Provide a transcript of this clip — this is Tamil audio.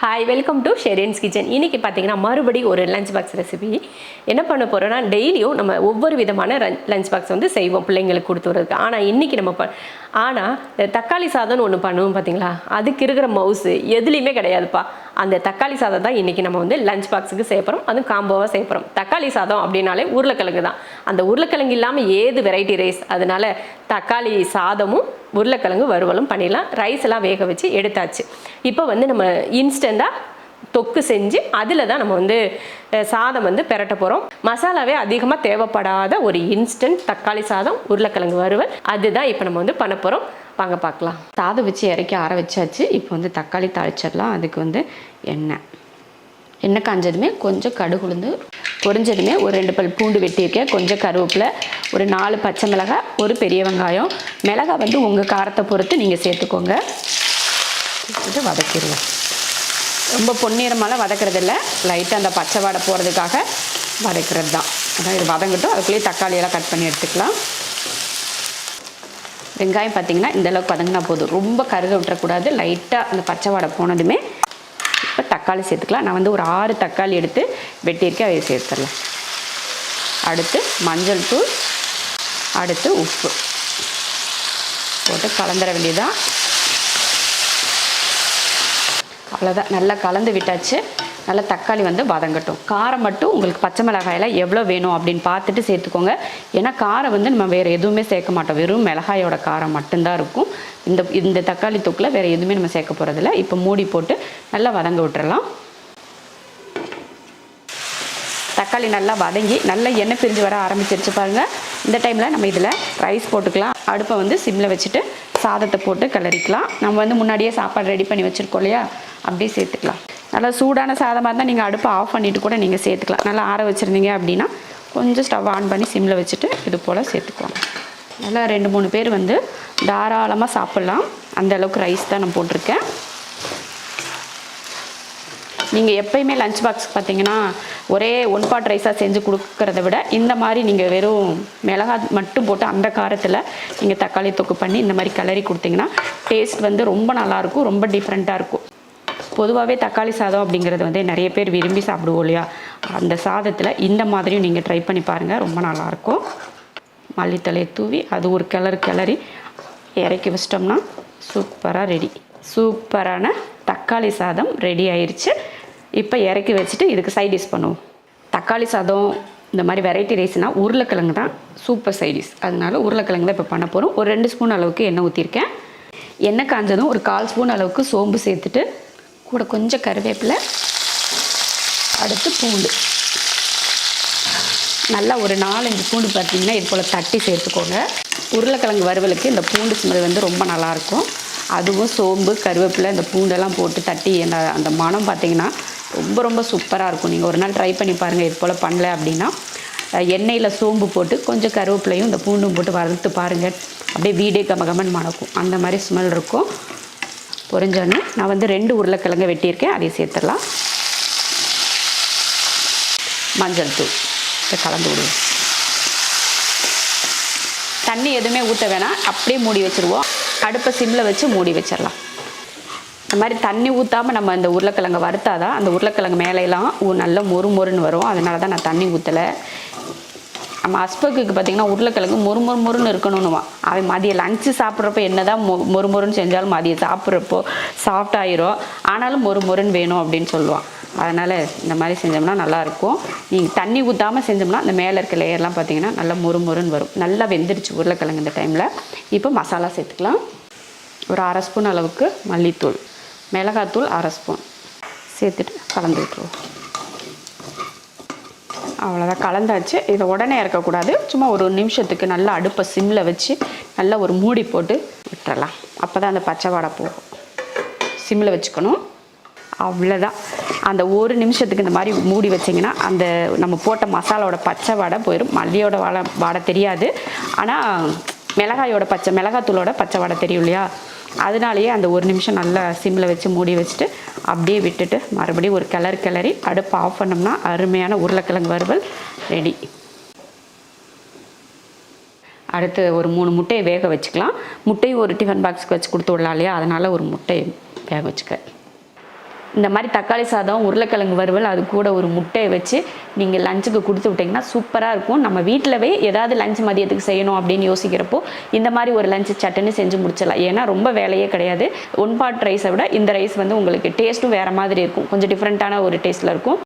ஹாய் வெல்கம் டு ஷெரியன்ஸ் கிச்சன் இன்றைக்கி பார்த்தீங்கன்னா மறுபடி ஒரு லஞ்ச் பாக்ஸ் ரெசிபி என்ன பண்ண போகிறோன்னா டெய்லியும் நம்ம ஒவ்வொரு விதமான லஞ்ச் பாக்ஸ் வந்து செய்வோம் பிள்ளைங்களுக்கு கொடுத்து வரதுக்கு ஆனால் இன்றைக்கி நம்ம ப ஆனால் இந்த தக்காளி சாதம்னு ஒன்று பண்ணுவோம் பார்த்தீங்களா அதுக்கு இருக்கிற மவுஸு எதுலேயுமே கிடையாதுப்பா. அந்த தக்காளி சாதம் தான் இன்றைக்கி நம்ம வந்து லஞ்ச் பாக்ஸுக்கு செய்ய அதுவும் காம்போவாக செய்ய தக்காளி சாதம் அப்படின்னாலே உருளைக்கிழங்கு தான். அந்த உருளைக்கிழங்கு இல்லாமல் ஏது வெரைட்டி ரைஸ் அதனால தக்காளி சாதமும் உருளைக்கிழங்கு வறுவலும் பண்ணிடலாம். ரைஸ் எல்லாம் வேக வச்சு எடுத்தாச்சு. இப்போ வந்து நம்ம இன்ஸ்டண்ட்டாக தொக்கு செஞ்சு அதில் தான் நம்ம வந்து சாதம் வந்து பெரட்ட போகிறோம் மசாலாவே அதிகமாக தேவைப்படாத ஒரு இன்ஸ்டன்ட் தக்காளி சாதம் உருளைக்கிழங்கு வறுவல் அதுதான் இப்போ நம்ம வந்து பண்ண போகிறோம் வாங்க பார்க்கலாம் சாதம் வச்சு இறக்கி ஆற வச்சாச்சு. இப்போ வந்து தக்காளி தாளிச்சிடலாம். அதுக்கு வந்து எண்ணெய். எண்ணெய் காஞ்சதுமே கொஞ்சம் கடுகு உளுந்து பொரிஞ்சதுமே ஒரு ரெண்டு பல் பூண்டு வெட்டியிருக்கேன் கொஞ்சம் கருவேப்பிலை ஒரு நாலு பச்சை மிளகாய் ஒரு பெரிய வெங்காயம். மிளகாய் வந்து உங்கள் காரத்தை பொறுத்து நீங்கள் சேர்த்துக்கோங்க. இது வதக்கிடுவோம் ரொம்ப பொன்னிறமாலாம் வதக்குறதில்ல. லைட்டாக அந்த பச்சை வடை போகிறதுக்காக வதக்கிறது தான் அதான் இது வதங்கட்டும் அதுக்குள்ளேயே தக்காளியெல்லாம் கட் பண்ணி எடுத்துக்கலாம். வெங்காயம் பார்த்தீங்கன்னா இந்த அளவுக்கு வதங்கினா போதும். ரொம்ப கருக விட்டுறக்கூடாது. லைட்டாக அந்த பச்சை வடை போனதுமே இப்போ தக்காளி சேர்த்துக்கலாம். நான் வந்து ஒரு ஆறு தக்காளி எடுத்து வெட்டியிருக்கேன். அதை சேர்த்துடலாம். அடுத்து மஞ்சள் தூள் அடுத்து உப்பு. போட்டு கலந்துட வேண்டியதான் அவ்வளோதான் நல்லா கலந்து விட்டாச்சு. நல்லா தக்காளி வந்து வதங்கட்டும். காரம் மட்டும் உங்களுக்கு பச்சை மிளகாயில் எவ்வளோ வேணும் அப்படின்னு பார்த்துட்டு சேர்த்துக்கோங்க. ஏன்னா காரம் வந்து நம்ம வேறு எதுவுமே சேர்க்க மாட்டோம். வெறும் மிளகாயோட காரம் மட்டும்தான் இருக்கும். இந்த இந்த தக்காளி தொக்கில் வேறு எதுவுமே நம்ம சேர்க்க போகிறதில்ல இப்போ மூடி போட்டு நல்லா வதங்க விட்டுறலாம். தக்காளி நல்லா வதங்கி நல்லா எண்ணெய் பிரிஞ்சு வர ஆரம்பிச்சிருச்சு பாருங்கள் இந்த டைமில் நம்ம இதில் ரைஸ் போட்டுக்கலாம். அடுப்பை வந்து சிம்மில் வச்சுட்டு சாதத்தை போட்டு கிளறிக்கலாம். நம்ம வந்து முன்னாடியே சாப்பாடு ரெடி பண்ணி வச்சுருக்கோம் இல்லையா? அப்படியே சேர்த்துக்கலாம். நல்லா சூடான சாதமாக இருந்தால் நீங்கள் அடுப்பை ஆஃப் பண்ணிவிட்டு கூட நீங்கள் சேர்த்துக்கலாம். நல்லா ஆற வச்சுருந்தீங்க அப்படின்னா கொஞ்சம் ஸ்டவ் ஆன் பண்ணி சிம்மில் வச்சுட்டு இது போல் சேர்த்துக்கலாம். நல்லா ரெண்டு மூணு பேர் வந்து தாராளமாக சாப்பிட்லாம். அந்த அளவுக்கு ரைஸ் தான் நான் போட்டிருக்கேன். நீங்கள் எப்பயுமே லஞ்ச் பாக்ஸ் பார்த்தீங்கன்னா ஒரே ஒன் பாட் ரைஸாக செஞ்சு கொடுக்கறத விட இந்த மாதிரி நீங்கள் வெறும் மிளகாய் மட்டும் போட்டு அந்த காரத்தில் நீங்கள் தக்காளி தொக்கு பண்ணி இந்த மாதிரி கிளறி கொடுத்தீங்கன்னா டேஸ்ட் வந்து ரொம்ப நல்லாயிருக்கும் ரொம்ப டிஃப்ரெண்ட்டாக இருக்கும். பொதுவாகவே தக்காளி சாதம் அப்படிங்கிறது வந்து நிறைய பேர் விரும்பி சாப்பிடுவோம் இல்லையா? அந்த சாதத்தில் இந்த மாதிரியும் நீங்கள் ட்ரை பண்ணி பாருங்கள் ரொம்ப நல்லாயிருக்கும் மல்லித்தலையை தூவி அது ஒரு கிளறு கிளறி இறக்கி வச்சிட்டோம்னா சூப்பராக ரெடி சூப்பரான தக்காளி சாதம் ரெடி ஆயிடுச்சு இப்போ இறக்கி வச்சுட்டு இதுக்கு சைட் டிஷ் பண்ணுவோம். தக்காளி சாதம் இந்த மாதிரி வெரைட்டி ரைஸ்னால் உருளைக்கிழங்கு தான் சூப்பர் சைடிஸ் அதனால உருளைக்கிழங்கு தான் இப்போ பண்ண போகிறோம் ஒரு ரெண்டு ஸ்பூன் அளவுக்கு எண்ணெய் ஊற்றிருக்கேன் எண்ணெய் காஞ்சதும் ஒரு கால் ஸ்பூன் அளவுக்கு சோம்பு சேர்த்துட்டு கூட கொஞ்சம் கருவேப்பிலை அடுத்து பூண்டு. நல்லா ஒரு நாலஞ்சு பூண்டு பார்த்தீங்கன்னா இது போல் தட்டி சேர்த்துக்கோங்க. உருளைக்கிழங்கு வறுவலுக்கு இந்த பூண்டு ஸ்மெல் வந்து ரொம்ப நல்லாயிருக்கும் அதுவும் சோம்பு கருவேப்பிலை இந்த பூண்டெல்லாம் போட்டு தட்டி அந்த அந்த மனம் பார்த்தீங்கன்னா ரொம்ப ரொம்ப சூப்பராக இருக்கும். நீங்கள் ஒரு நாள் ட்ரை பண்ணி பாருங்கள் இது போல் பண்ணல அப்படின்னா எண்ணெயில் சோம்பு போட்டு கொஞ்சம் கருவேப்பிலையும் இந்த பூண்டும் போட்டு வறுத்து பாருங்கள் அப்படியே வீடே கமகமன் மணக்கும். அந்த மாதிரி ஸ்மெல் இருக்கும். பொறிஞ்சோடனே நான் வந்து ரெண்டு உருளைக்கிழங்கு வெட்டியிருக்கேன். அதையும் சேர்த்துடலாம். மஞ்சள் தூள். இதை கலந்து விடுவோம் தண்ணி எதுவுமே ஊற்ற வேணாம். அப்படியே மூடி வச்சுருவோம். அடுப்பை சிம்மில் வச்சு மூடி வச்சிடலாம். இந்த மாதிரி தண்ணி ஊற்றாமல் நம்ம இந்த உருளைக்கிழங்கை வறுத்தாதான் அந்த உருளைக்கிழங்கு மேலையெல்லாம் நல்ல மொறு மொறுன்னு வரும். அதனால தான் நான் தண்ணி ஊற்றலை நம்ம அஸ்பக்குக்கு பார்த்தீங்கன்னா உருளைக்கிழங்கு மொறு மொறு மொறுன்னு இருக்கணும்னுவான். அவன் மதியம் லஞ்சு சாப்பிட்றப்போ என்ன தான் மொ மொறு மொறுன்னு செஞ்சாலும் மதியம் சாப்பிட்றப்போ சாஃப்ட் ஆயிரும். ஆனாலும் மொறு மொறுன்னு வேணும் அப்படின்னு சொல்லுவான். அதனால் இந்த மாதிரி செஞ்சோம்னா நல்லாயிருக்கும். நீங்கள் தண்ணி ஊற்றாமல் செஞ்சோம்னா அந்த மேலே இருக்க லேயர்லாம் பார்த்தீங்கன்னா நல்லா மொறு மொறுன்னு வரும். நல்லா வெந்துருச்சு உருளைக்கிழங்கு இந்த டைமில் இப்போ மசாலா சேர்த்துக்கலாம். ஒரு அரை ஸ்பூன் அளவுக்கு மல்லித்தூள். மிளகாத்தூள் அரை ஸ்பூன். சேர்த்துட்டு கலந்து விட்ருவோம் அவ்வளோதான் கலந்தாச்சு. இதை உடனே இறக்கக்கூடாது. சும்மா ஒரு நிமிஷத்துக்கு நல்லா அடுப்பை சிம்மில் வச்சு நல்லா ஒரு மூடி போட்டு விட்டுறலாம். அப்போ தான் அந்த பச்சை வாடை போகும். சிம்மில் வச்சுக்கணும். அவ்வளோதான் அந்த ஒரு நிமிஷத்துக்கு இந்த மாதிரி மூடி வச்சிங்கன்னா அந்த நம்ம போட்ட மசாலாவோட பச்சை வாடை போயிடும் மல்லியோட வாடை வாடை தெரியாது. ஆனால் மிளகாயோட பச்சை மிளகாத்தூளோட பச்சை வாடை தெரியும் இல்லையா? அதனாலேயே அந்த ஒரு நிமிஷம் நல்லா சிம்மில் வச்சு மூடி வச்சுட்டு அப்படியே விட்டுட்டு மறுபடியும் ஒரு கிளறு கிளறி அடுப்பு ஆஃப் பண்ணோம்னா அருமையான உருளைக்கிழங்கு வறுவல் ரெடி அடுத்து ஒரு மூணு முட்டையை வேக வச்சுக்கலாம். முட்டையும் ஒரு டிஃபன் பாக்ஸுக்கு வச்சு கொடுத்து விடலாம் இல்லையா? அதனால் ஒரு முட்டையை வேக வச்சுக்கிறேன் இந்த மாதிரி தக்காளி சாதம் உருளைக்கிழங்கு வறுவல் அது கூட ஒரு முட்டையை வச்சு நீங்கள் லஞ்சுக்கு கொடுத்து விட்டிங்கன்னா சூப்பராக இருக்கும். நம்ம வீட்டிலவே ஏதாவது லஞ்ச் மதியத்துக்கு செய்யணும் அப்படின்னு யோசிக்கிறப்போ இந்த மாதிரி ஒரு லஞ்ச் சட்டுன்னு செஞ்சு முடிச்சிடலாம். ஏன்னா ரொம்ப வேலையே கிடையாது. ஒன் பார்ட் ரைஸை விட இந்த ரைஸ் வந்து உங்களுக்கு டேஸ்ட்டும் வேறு மாதிரி இருக்கும். கொஞ்சம் டிஃப்ரெண்ட்டான ஒரு டேஸ்ட்டில் இருக்கும்.